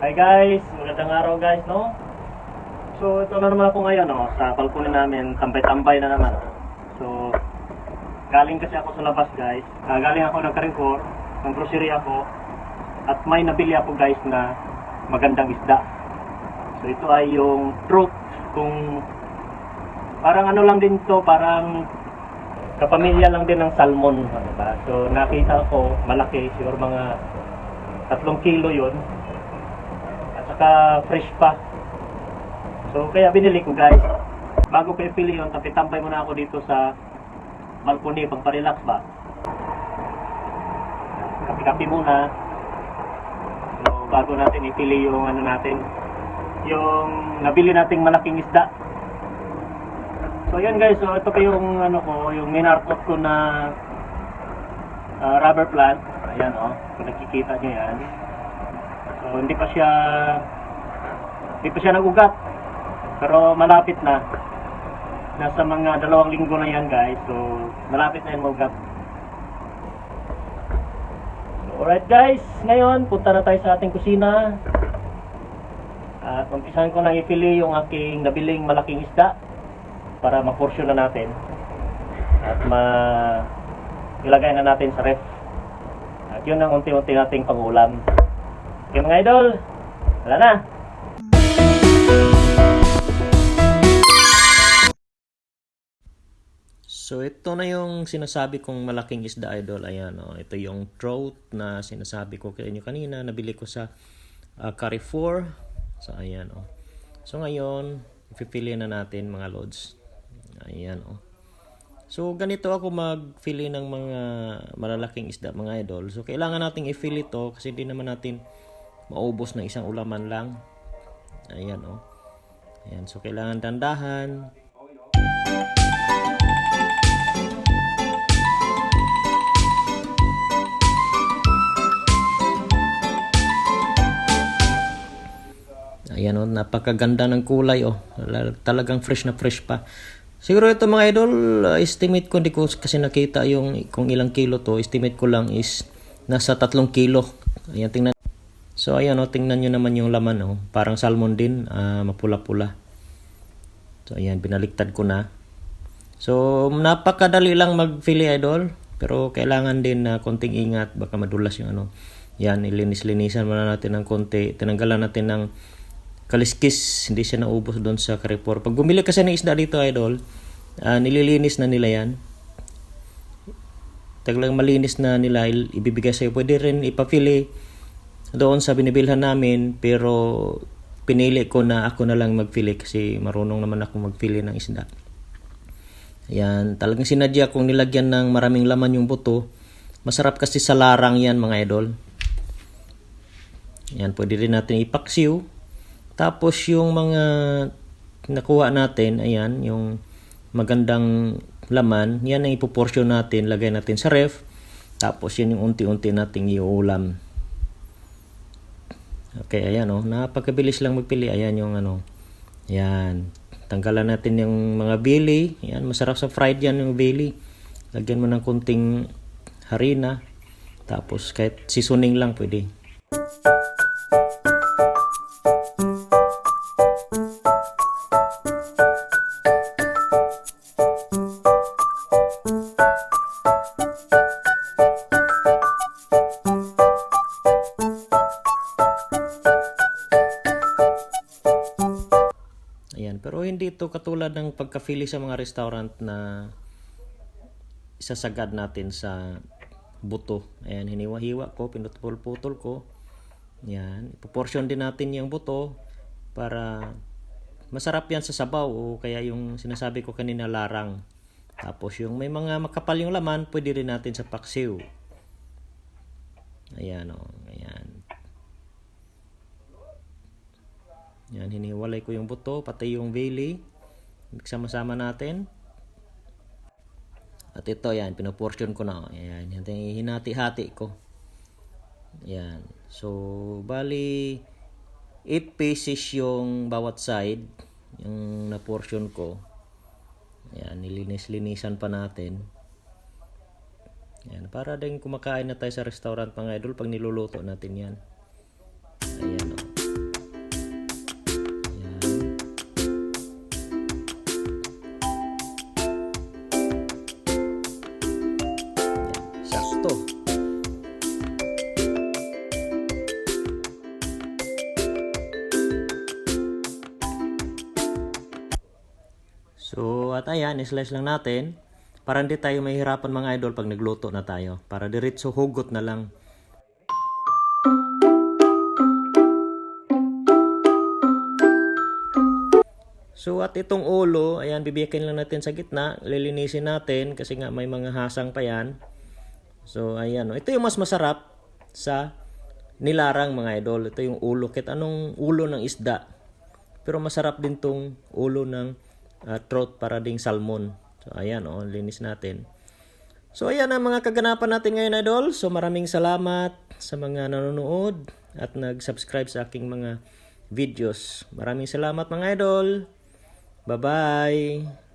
Hi guys, magandang araw guys, no? So, ito na naman ako ngayon, no? Sa balkona namin, tambay-tambay na naman. So, galing kasi ako sa labas guys. Ah, galing ako ng Carrefour, ng grocery ako. At may nabili ako guys na magandang isda. So, ito ay yung truth. Kung parang ano lang din to, parang kapamilya lang din ng salmon. Ano ba? So, nakita ko, malaki, siguro mga tatlong kilo yon at saka fresh pa. So, kaya binili ko guys. Bago ko ipili yun, tapi tambay muna ako dito sa balcony, pang parelax ba. Kapi-kapi muna. So, bago natin ipili yung ano natin, yung nabili nating malaking isda. So, yan guys, so ito pa yung ano ko, yung minarkot ko na ah, rubber plant. Ayan oh, kung nakikita nyo yan. So, hindi pa siya hindi pa siya nagugat. Pero malapit na. Nasa mga dalawang linggo na yan guys. So, malapit na yan magugat. So, alright guys, ngayon punta na tayo sa ating kusina. At umpisahan ko na ipili yung aking nabiling malaking isda para maporsyon na natin. At ma ilagay na natin sa ref. At yun ang unti-unti nating pangulam. Okay mga idol, wala na. So ito na yung sinasabi kong malaking isda idol. Ayan oh. Ito yung trout na sinasabi ko sa inyo kanina. Nabili ko sa uh, Carrefour. So ayan oh. So ngayon, ipipili na natin mga lods. Ayan oh. So ganito ako mag-fili ng mga malalaking isda mga idol. So kailangan nating i-fill ito kasi hindi naman natin maubos ng isang ulaman lang. Ayan oh. Ayan, so kailangan dandahan. Ayan oh, napakaganda ng kulay oh. Lal- Talagang fresh na fresh pa. Siguro ito mga idol, estimate ko, hindi ko kasi nakita yung kung ilang kilo to. Estimate ko lang is nasa tatlong kilo. Ayan, tingnan. So ayan oh, tingnan nyo naman yung laman oh. Parang salmon din, ah, mapula-pula. So ayan, binaliktad ko na. So napakadali lang mag-fili idol. Pero kailangan din na konting ingat, baka madulas yung ano. Yan, ilinis-linisan muna natin ng konti. Tinanggalan natin ng kaliskis, hindi siya naubos doon sa Carrefour. Pag bumili kasi ng isda dito, idol, ah, nililinis na nila yan. Taglang malinis na nila, il- ibibigay sa'yo. Pwede rin ipapili doon sa binibilhan namin, pero pinili ko na ako na lang magpili kasi marunong naman ako magpili ng isda. Yan, talagang sinadya kong nilagyan ng maraming laman yung buto. Masarap kasi sa larang yan mga idol. Yan, pwede rin natin ipaksiw. Tapos yung mga nakuha natin, ayan, yung magandang laman, yan ang ipoporsyon natin, lagay natin sa ref. Tapos yan yung unti-unti nating iulam. Okay, ayan oh, napakabilis lang magpili. Ayan yung ano. Yan. Tanggalan natin yung mga bili. Yan, masarap sa fried yan yung bili. Lagyan mo ng kunting harina. Tapos kahit seasoning lang pwede. Ayan, hindi ito katulad ng pagka-fili sa mga restaurant na isasagad natin sa buto. Ayan, hiniwa-hiwa ko, pinutol-putol ko. Ayan, ipoportion din natin yung buto para masarap yan sa sabaw o kaya yung sinasabi ko kanina larang. Tapos yung may mga makapal yung laman, pwede rin natin sa paksiw. Ayan o, ayan. Yan, hiniwalay ko yung buto, pati yung veli. Sama-sama natin. At ito, yan, pinoportion ko na. Yan, hinati-hati ko. Yan. So, bali, 8 pieces yung bawat side. Yung na-portion ko. Yan, nilinis-linisan pa natin. Yan, para din kumakain na tayo sa restaurant mga idol pag niluluto natin yan. Gusto. So, at ayan, slice lang natin. Para hindi tayo mahihirapan mga idol pag nagluto na tayo. Para diretso hugot na lang. So at itong ulo, ayan, bibiyakin lang natin sa gitna, lilinisin natin kasi nga may mga hasang pa yan. So ayan, ito yung mas masarap sa nilarang mga idol. Ito yung ulo, kit anong ulo ng isda. Pero masarap din tong ulo ng ah, trout para ding salmon. So ayan, oh, linis natin. So ayan ang mga kaganapan natin ngayon idol. So maraming salamat sa mga nanonood at nag-subscribe sa aking mga videos. Maraming salamat mga idol. Bye-bye.